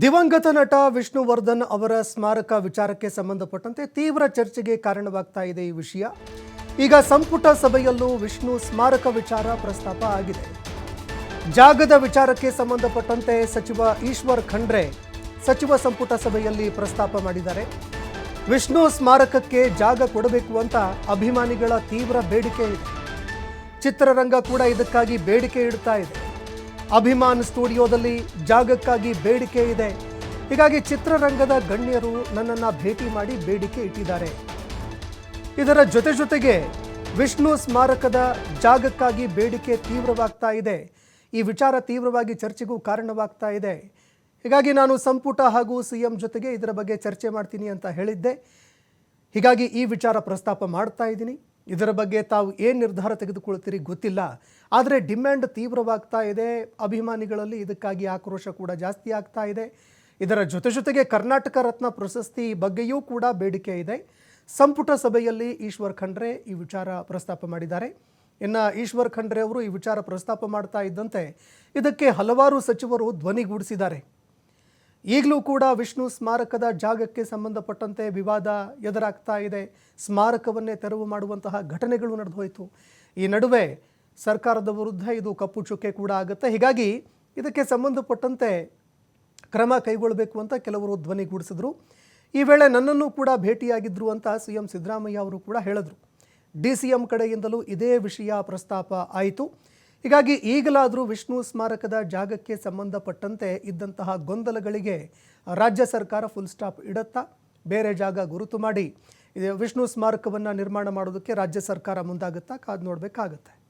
ದಿವಂಗತ ನಟ ವಿಷ್ಣುವರ್ಧನ್ ಅವರ ಸ್ಮಾರಕ ವಿಚಾರಕ್ಕೆ ಸಂಬಂಧಪಟ್ಟಂತೆ ತೀವ್ರ ಚರ್ಚೆಗೆ ಕಾರಣವಾಗ್ತಾ ಇದೆ ಈ ವಿಷಯ. ಈಗ ಸಂಪುಟ ಸಭೆಯಲ್ಲೂ ವಿಷ್ಣು ಸ್ಮಾರಕ ವಿಚಾರ ಪ್ರಸ್ತಾಪ ಆಗಿದೆ. ಜಾಗದ ವಿಚಾರಕ್ಕೆ ಸಂಬಂಧಪಟ್ಟಂತೆ ಸಚಿವ ಈಶ್ವರ್ ಖಂಡ್ರೆ ಸಚಿವ ಸಂಪುಟ ಸಭೆಯಲ್ಲಿ ಪ್ರಸ್ತಾಪ ಮಾಡಿದ್ದಾರೆ. ವಿಷ್ಣು ಸ್ಮಾರಕಕ್ಕೆ ಜಾಗ ಕೊಡಬೇಕು ಅಂತ ಅಭಿಮಾನಿಗಳ ತೀವ್ರ ಬೇಡಿಕೆ ಇದೆ. ಚಿತ್ರರಂಗ ಕೂಡ ಇದಕ್ಕಾಗಿ ಬೇಡಿಕೆ ಇಡ್ತಾ ಇದೆ. ಅಭಿಮಾನ್ ಸ್ಟುಡಿಯೋದಲ್ಲಿ ಜಾಗಕ್ಕಾಗಿ ಬೇಡಿಕೆ ಇದೆ. ಹೀಗಾಗಿ ಚಿತ್ರರಂಗದ ಗಣ್ಯರು ನನ್ನನ್ನು ಭೇಟಿ ಮಾಡಿ ಬೇಡಿಕೆ ಇಟ್ಟಿದ್ದಾರೆ. ಇದರ ಜೊತೆ ಜೊತೆಗೆ ವಿಷ್ಣು ಸ್ಮಾರಕದ ಜಾಗಕ್ಕಾಗಿ ಬೇಡಿಕೆ ತೀವ್ರವಾಗ್ತಾ ಇದೆ. ಈ ವಿಚಾರ ತೀವ್ರವಾಗಿ ಚರ್ಚೆಗೂ ಕಾರಣವಾಗ್ತಾ ಇದೆ. ಹೀಗಾಗಿ ನಾನು ಸಂಪುಟ ಹಾಗೂ ಸಿ ಎಂ ಜೊತೆಗೆ ಇದರ ಬಗ್ಗೆ ಚರ್ಚೆ ಮಾಡ್ತೀನಿ ಅಂತ ಹೇಳಿದ್ದೆ. ಹೀಗಾಗಿ ಈ ವಿಚಾರ ಪ್ರಸ್ತಾಪ ಮಾಡ್ತಾ ಇದ್ದೀನಿ. ಇದರ ಬಗ್ಗೆ ತಾವು ಏನು ನಿರ್ಧಾರ ತೆಗೆದುಕೊಳ್ತೀರಿ ಗೊತ್ತಿಲ್ಲ. ಆದರೆ ಡಿಮ್ಯಾಂಡ್ ತೀವ್ರವಾಗ್ತಾ ಇದೆ. ಅಭಿಮಾನಿಗಳಲ್ಲಿ ಇದಕ್ಕಾಗಿ ಆಕ್ರೋಶ ಕೂಡ ಜಾಸ್ತಿ ಆಗ್ತಾ ಇದೆ. ಇದರ ಜೊತೆ ಜೊತೆಗೆ ಕರ್ನಾಟಕ ರತ್ನ ಪ್ರಶಸ್ತಿ ಬಗ್ಗೆಯೂ ಕೂಡ ಬೇಡಿಕೆ ಇದೆ. ಸಂಪುಟ ಸಭೆಯಲ್ಲಿ ಈಶ್ವರ್ ಖಂಡ್ರೆ ಈ ವಿಚಾರ ಪ್ರಸ್ತಾಪ ಮಾಡಿದ್ದಾರೆ. ಇನ್ನು ಈಶ್ವರ್ ಖಂಡ್ರೆ ಅವರು ಈ ವಿಚಾರ ಪ್ರಸ್ತಾಪ ಮಾಡ್ತಾ ಇದ್ದಂತೆ ಇದಕ್ಕೆ ಹಲವಾರು ಸಚಿವರು ಧ್ವನಿಗೂಡಿಸಿದ್ದಾರೆ. ಈಗಲೂ ಕೂಡ ವಿಷ್ಣು ಸ್ಮಾರಕದ ಜಾಗಕ್ಕೆ ಸಂಬಂಧಪಟ್ಟಂತೆ ವಿವಾದ ಎದುರಾಗ್ತಾ ಇದೆ. ಸ್ಮಾರಕವನ್ನೇ ತೆರವು ಮಾಡುವಂತಹ ಘಟನೆಗಳು ನಡೆದು ಹೋಯಿತು ಈ ನಡುವೆ ಸರ್ಕಾರದ ವಿರುದ್ಧ ಇದು ಕಪ್ಪು ಚುಕ್ಕೆ ಕೂಡ ಆಗುತ್ತೆ. ಹೀಗಾಗಿ ಇದಕ್ಕೆ ಸಂಬಂಧಪಟ್ಟಂತೆ ಕ್ರಮ ಕೈಗೊಳ್ಳಬೇಕು ಅಂತ ಕೆಲವರು ಧ್ವನಿಗೂಡಿಸಿದ್ರು ಈ ವೇಳೆ ನನ್ನನ್ನು ಕೂಡ ಭೇಟಿಯಾಗಿದ್ದರು ಅಂತ ಸಿ ಎಂ ಸಿದ್ದರಾಮಯ್ಯ ಅವರು ಕೂಡ ಹೇಳಿದ್ರು. ಡಿ ಸಿ ಎಂ ಕಡೆಯಿಂದಲೂ ಇದೇ ವಿಷಯ ಪ್ರಸ್ತಾಪ ಆಯಿತು. ಹೀಗಾಗಿ ಈಗಲಾದರೂ ವಿಷ್ಣು ಸ್ಮಾರಕದ ಜಾಗಕ್ಕೆ ಸಂಬಂಧಪಟ್ಟಂತೆ ಇದ್ದಂತಹ ಗೊಂದಲಗಳಿಗೆ ರಾಜ್ಯ ಸರ್ಕಾರ ಫುಲ್ ಸ್ಟಾಪ್ ಇಡುತ್ತಾ ಬೇರೆ ಜಾಗ ಗುರುತು ಮಾಡಿ ವಿಷ್ಣು ಸ್ಮಾರಕವನ್ನು ನಿರ್ಮಾಣ ಮಾಡೋದಕ್ಕೆ ರಾಜ್ಯ ಸರ್ಕಾರ ಮುಂದಾಗುತ್ತಾ ಕಾದು ನೋಡಬೇಕಾಗತ್ತೆ.